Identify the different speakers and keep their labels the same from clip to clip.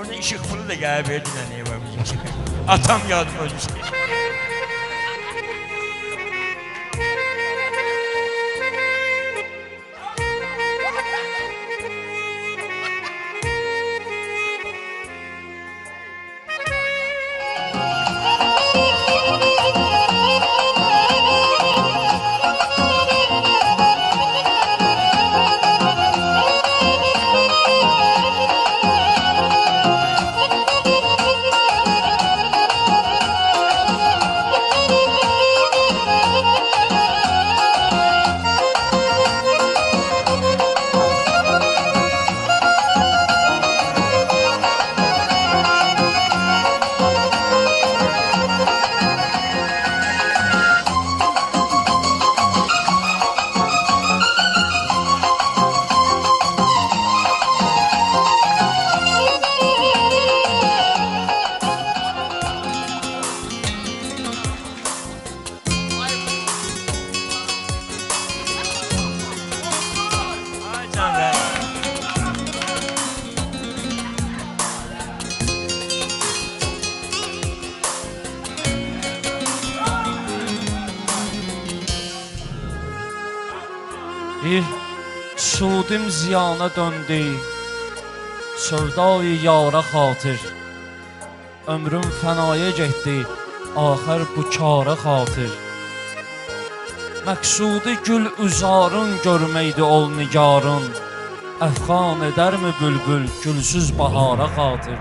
Speaker 1: Orada ışık pulu da ne var bizim şey. Atam yardım ölmüş.
Speaker 2: Bir sudim ziyana döndü. Sövdayı yara xatir. Ömrüm fənaya getdi Axır bu kara xatir. Məqsudi gül üzarın görməkdi ol nigarın. Əfqan edərmi bülbül gülsüz bahara xatir?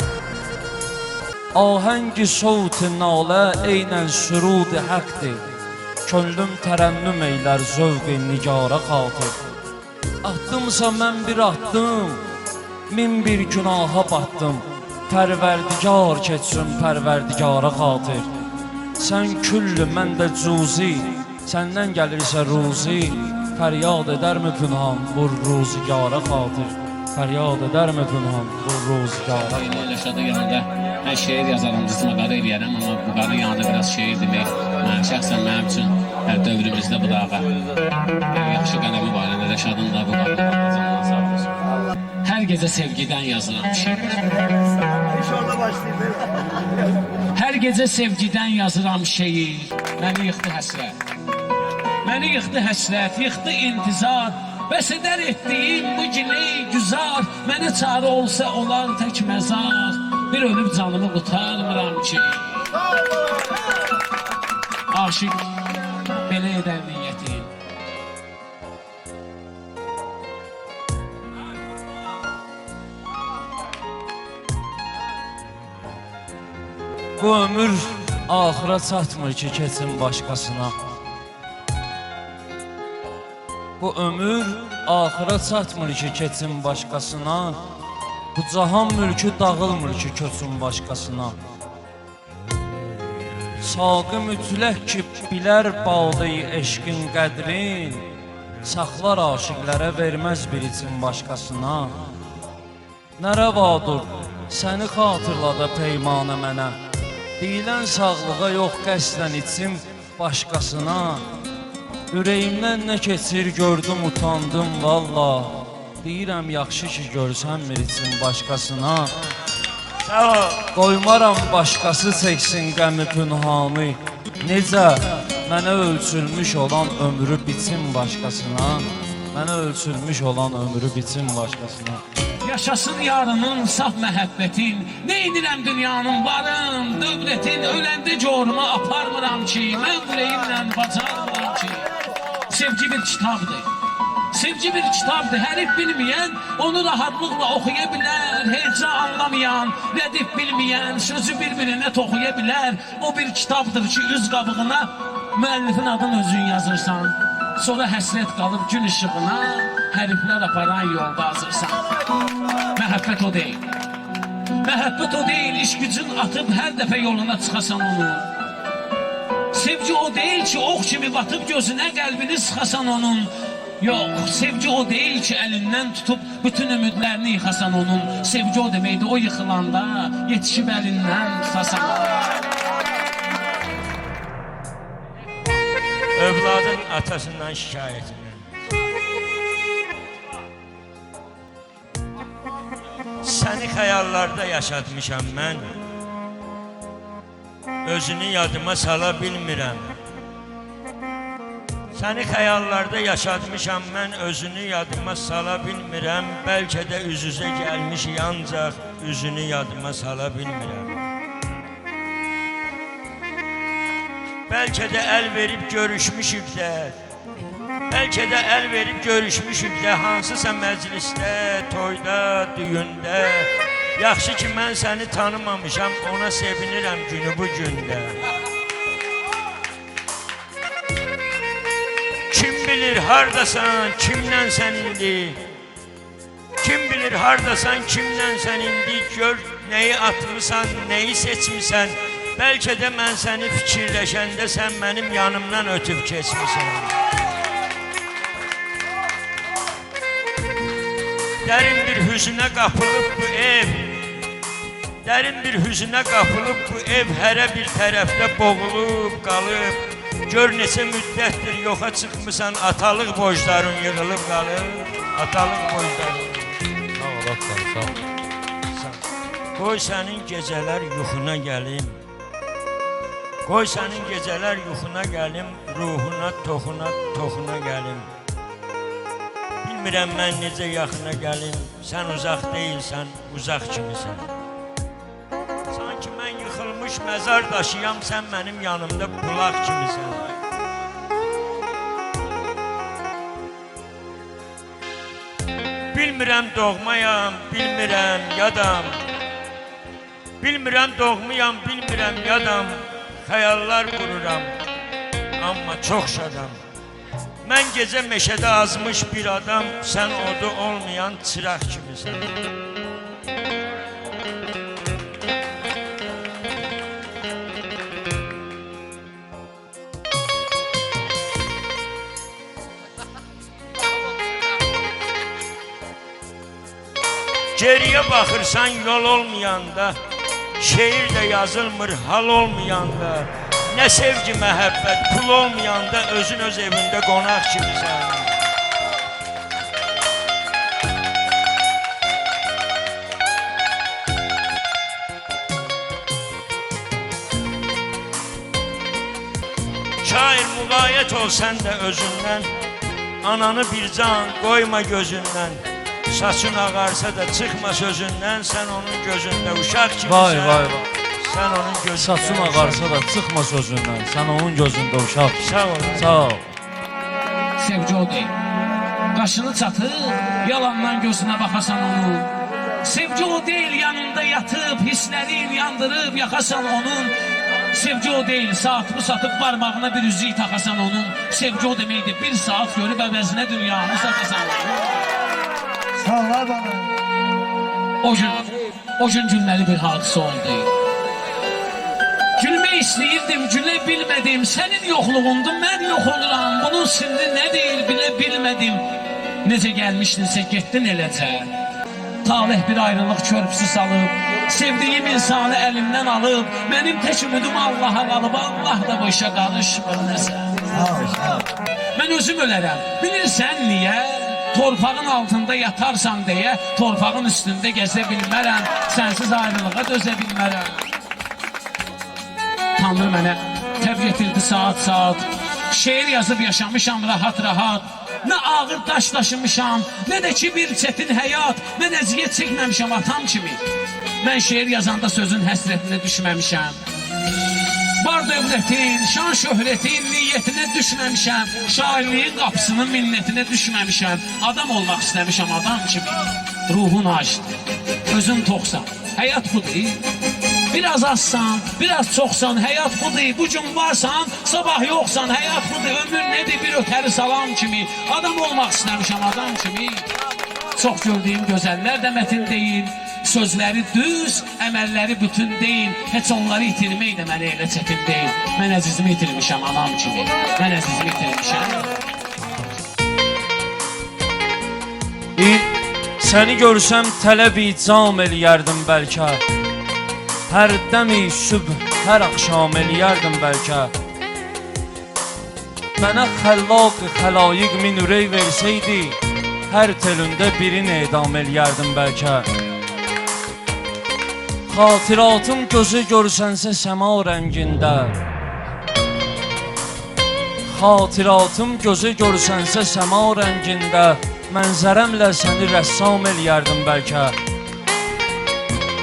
Speaker 2: Ahəngi savt nalə eynən sürud həqdir Könlüm tərənnüm eylər zövq-i nigara xatir Attımsa mən bir atdım Min bir günaha batdım. Pərverdigar keçsin pərverdigara xatir Sən küllü mən də cuzi Səndən gəlirsə ruzi. Fəryad edərmi pünhan Vur ruzigara xatir Pünhan Vur ruzigara xatir
Speaker 3: Elə şada yanında hər şeir yazaram, cismə qarı eləyərəm, amma bu qarı yanında biraz şeir demək, mən şəxsən mənim üçün hər dövrümüzdə bu dağa yaxşı qələmi var, elə şadın da bu olsun. Hər gecə sevgidən yazıram şeir. Hər gecə sevgidən yazıram şeir. Məni yıxdı həsrət. Məni yıxdı həsrət, yıxdı intizar. Bəs edər etdiyim bu giley güzar. Məni çarə olsa olan tək məzar. Bir ölüb canımı qurtarmıram ki. Aşiq belə edər niyyətim.
Speaker 2: Bu ömür axıra çatmır ki, keçsin başqasına. Bu ömür axıra çatmır ki, keçsin başqasına. Bu cahan mülkü dağılmır ki, köçün başqasına. Saqı mütləq ki, bilər bağdayı eşqin qədrin. Saxlar aşiqlərə verməz bir için başqasına. Nə rəvadur, səni xatırlada peymanə mənə. Deyilən sağlığa yox qəsdən içim başqasına. Ürəyimdən nə keçir gördüm utandım valla. Deyirəm yaxşı ki görsən bir için başqasına. Qoymaram başqası çəksin qəmi pünhanı. Necə mənə ölçülmüş olan ömrü biçim başqasına. Mənə ölçülmüş olan ömrü biçim başqasına.
Speaker 3: Yaşasın yarının saf məhəbbətin Nə edirəm dünyanın varın Dövlətin öləndə coruma aparmıram ki Mən ürəyimlə bacarmıram ki Sevgi bir kitabdır Sevgi bir kitabdır Hərif bilməyən onu rahatlıqla oxuya bilər Heca anlamayan, rədif bilməyən Sözü bir-birinə toxuya bilər O bir kitabdır ki üz qabığına Müəllifin adını özün yazırsan Sonra həsrət qalıb gün işığına Həriflər aparan yolda azırsan Məhəbbət o deyil. Məhəbbət o deyil, iş gücün atıb hər dəfə yoluna çıxasan onun. Sevgi o deyil ki, ox kimi batıb gözünə qəlbini sıxasan onun. Yox, sevgi o deyil ki, əlindən tutub bütün ümidlərini yıxasan onun. Sevgi o deməkdir, o yıxılanda yetişib əlindən tutasan.
Speaker 1: Övladın atasından şikayetinden. Səni xəyallarda yaşatmışam mən. Özünü yadıma sala bilmirəm. Səni xəyallarda yaşatmışam mən, özünü yadıma sala bilmirəm. Bəlkə də üz-üzə gəlmişik ancaq üzünü yadıma sala bilmirəm. Bəlkə də əl verib görüşmüşük də. Bəlkə də əl verib görüşmüşük də hansısa məclisdə, toyda, düyündə. Yaxşı ki mən səni tanımamışam, ona sevinirəm günü bu gündə. Kim bilir hardasan, kimlənsən indi? Kim bilir hardasan, kimlənsən indi? Gör nəyi atmısan, nəyi seçmisən? Bəlkə də mən səni fikirləşəndə sən mənim yanımdan ötüb keçmisən. Dərin bir hüznə qapılıb bu ev. Dərin bir hüznə qapılıb bu ev hərə bir tərəfdə boğulub qalıb. Gör neçə müddətdir yoxa çıxmısan, atalıq borcların yığılıb qalıb. Atalıq borcların.
Speaker 2: Sağ ol, Aslan, sağ ol.
Speaker 1: Qoy sənin gecələr yuxuna gəlim. Qoy sənin gecələr yuxuna gəlim, ruhuna, toxuna, toxuna gəlim. Bilmirəm mən necə yaxına gəlim, sən uzaq deyilsən, uzaq kimisən. Yıxılmış məzar daşıyam, sən mənim yanımda bulaq kimisən. Bilmirəm doğmayam, bilmirəm yadam. Bilmirəm doğmuyam, bilmirəm yadam. Xəyallar qururam, amma çox şadam. Mən gecə meşədə azmış bir adam, sən odu olmayan çıraq kimisən. Geriyə baxırsan yol olmayanda, şeir də yazılmır hal olmayanda, nə sevgi, məhəbbət, pul olmayanda özün öz evində qonaq kimisən. Şair müğayət ol sən də özündən, ananı bir can qoyma gözündən. Saçın ağarsa da çıxma sözündən, sən onun gözündə uşaq kimisən.
Speaker 2: Vay, vay, vay.
Speaker 1: Sən onun gözündə
Speaker 2: Saçım
Speaker 1: uşaq
Speaker 2: ağarsa da çıxma sözündən. Sən onun gözündə uşaq.
Speaker 1: Sağ ol.
Speaker 2: Sağ ol.
Speaker 3: Sevgi o değil. Qaşını çatıb, yalandan gözünə baxasan onun. Sevgi o değil, yanında yatıb, hisslərin yandırıb, yaxasan onun. Sevgi o değil, saatını satıb parmağına bir üzüyü takasan onun. Sevgi o deməkdir, bir saat görüb əvəzinə dünyanı satasan
Speaker 4: Sağlar bana.
Speaker 3: O gün, o gün gülməli bir hadisə oldu. Gülmək istəyirdim, gülə bilmədim. Sənin yoxluğunda mən yox oluram. Bunun sirri nədir, bilə bilmədim. Necə gəlmişdinsə getdin eləcə. Talih bir ayrılıq körpüsü salıb, sevdiyim insanı əlimdən alıb, mənim tək ümidim Allaha qalıb, Allah da bu işə qarışmır nəsə. Mən özüm ölərəm. Bilirsən niyə? Torpağın altında yatarsan deyə torpağın üstündə gəzə bilmərəm. Sənsiz ayrılığa dözə bilmərəm. Tanrı mənə təb getirdi saat saat. Şeir yazıb yaşamışam rahat rahat. Nə ağır daş daşımışam, nə də ki bir çətin həyat. Mən əziyyət çəkməmişəm atam kimi. Mən şeir yazanda sözün həsrətinə düşməmişəm. Dövlətin, şan şöhrətin niyyətinə düşməmişəm. Şairliyin qapısının minnetinə düşməmişəm. Adam olmaq istəmişəm adam kimi. Ruhun acdır, özün toxsan. Həyat budur. Biraz azsan, biraz çoxsan, həyat budur. Bu gün varsan, sabah yoxsan, həyat budur. Ömür nədir bir ötəri salam kimi. Adam olmaq istəmişəm adam kimi. Çox gördüyüm gözəllər də mətin deyil. Sözləri düz, əməlləri bütün deyil. Heç onları itirmək də mənə elə çətin deyil. Mən əzizimi itirmişəm anam kimi. Mən əzizimi itirmişəm.
Speaker 2: Səni görsəm tələb icam eləyərdim bəlkə. Hər dəmi sübh, hər axşam eləyərdim bəlkə. Mənə xəllaq xəlayiq min ürək versəydi, hər telündə birini edam eləyərdim bəlkə. Xatiratım gözü görsənsə səma rəngində. Xatiratım gözü görsənsə səma rəngində. Mənzərəmlə səni rəssam eləyərdim bəlkə.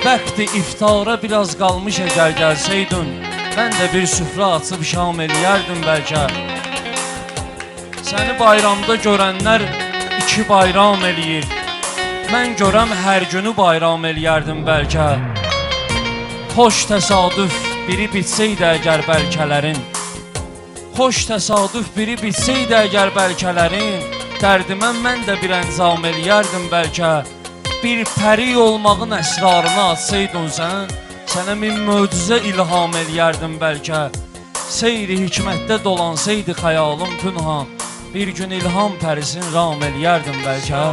Speaker 2: Bəxti iftara biraz qalmış əgər gəlsəydin Mən də bir süfrə açıb şam eləyərdim bəlkə. Səni bayramda görənlər iki bayram eləyir. Mən görəm hər günü bayram eləyərdim bəlkə Xoş təsadüf biri bitsəydi əgər bəlkələrin. Xoş təsadüf biri bitsəydi əgər bəlkələrin. Dərdimə mən də bir əncam eləyərdim bəlkə. Bir pəri olmağın əsrarını açsaydın sən Sənə min möcüzə ilham eləyərdim bəlkə. Seyri hikmətdə dolansaydı xəyalım pünhan Bir gün ilham pərisin ram eləyərdim bəlkə.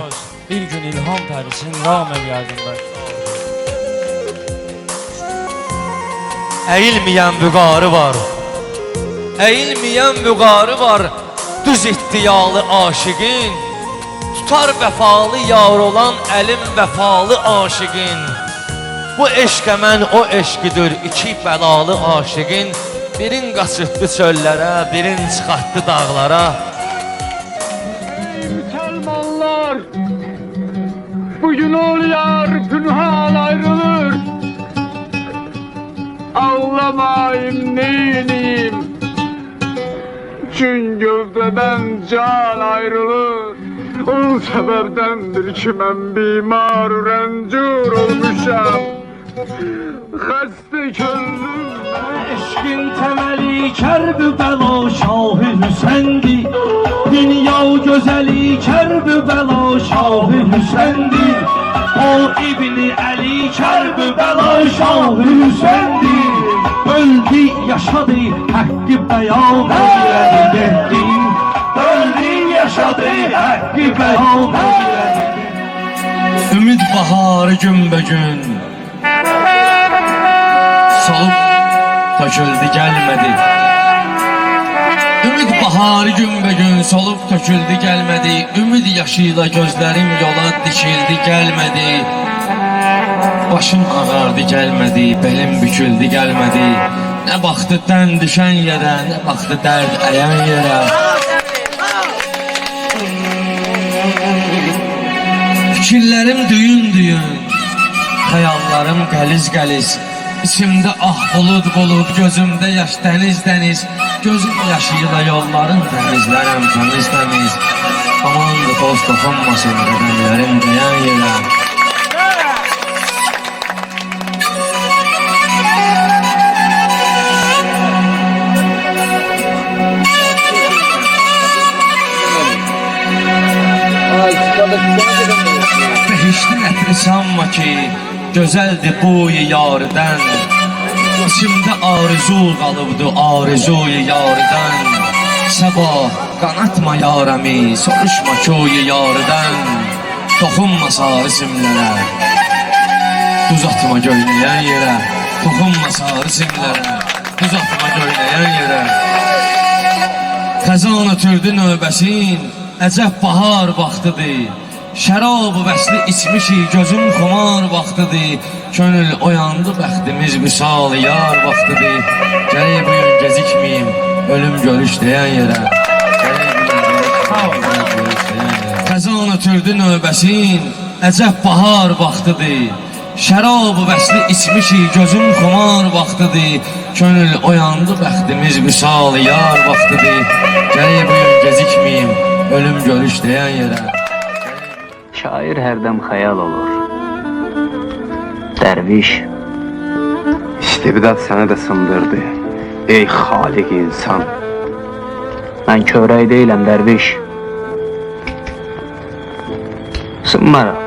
Speaker 2: Bir gün ilham pərisin ram eləyərdim bəlkə
Speaker 5: Əyilməyən vüqarı var. Əyilməyən vüqarı var. Düz iddialı aşiqin Tutar vəfalı yar olan əlim vəfalı aşiqin Bu eşqə mən o eşqidir iki bəlalı aşiqin Birin qaçırtdı çöllərə, birin çıxartdı dağlara.
Speaker 6: Müslümanlar Bugün oluyor pünhan ayrılır Ağlamayım neyiniyim Çün gövdeden can ayrılır. O sebeptendir ki ben bimar rencur olmuşam. Xəstə könlüm
Speaker 7: Eşkin temeli kerbü bela şahı Hüsendi Dünya gözeli kerbü bela şahı Hüsendi O İbni Ali kerbü bela şahı Hüsendi. Öldü yaşadı hakkı beyan eyledi Öldü yaşadı hakkı beyan eyledi
Speaker 8: Ümid baharı günbəgün Solub töküldü gəlmədi Ümid baharı günbəgün solub töküldü gəlmədi. Ümid yaşıyla gözlərim yola dikildi gəlmədi. Başım ağardı gəlmədi, belim büküldü gəlmədi. Nə baxdı dən düşən yerə, nə baxdı dərd əyən yerə. Fikirlərim düyün-düyün Xəyallarım qəliz-qəliz İçimdə ah bulud bulud Gözümdə yaş dəniz-dəniz Gözüm yaşıyla yolların təmizlərəm təmiz-təmiz Aman da toz toxunmasın qədəmlərim dəyən yerə Behiştin ətri sanma ki Gözəldir boyu yardən İçimdə arzu qalıbdı arzuyu yardən Səbah qanatma yarəmi Soruşma koyu yardən Toxunma sarı simlərə Duz atma göynəyən yerə. Toxunma sarı simlərə Duz atma göynəyən yerə. Xəzan ötürdü növbəsin Əcəb bahar vaxtıdır Şərab vəsli içmişik gözüm xumar vaxtıdır. Könül oyandı bəxtimiz vüsal yar vaxtıdır. Gələk bu gün gecikməyim ölüm görüş deyən yerə. Xəzan ötürdü növbəsin Əcəb bahar vaxtıdır. Şərab vəsli içmişik gözüm xumar vaxtıdır. Könül oyandı bəxtimiz vüsal yar vaxtıdır. Gələk bu gün gecikməyim ölüm görüş deyən yerə
Speaker 9: Şair hərdən xəyal olur. Dərviş istibdad səni də sındırdı. Ey xaliq insan. Mən kövrək deyiləm dərviş. Sınmaram.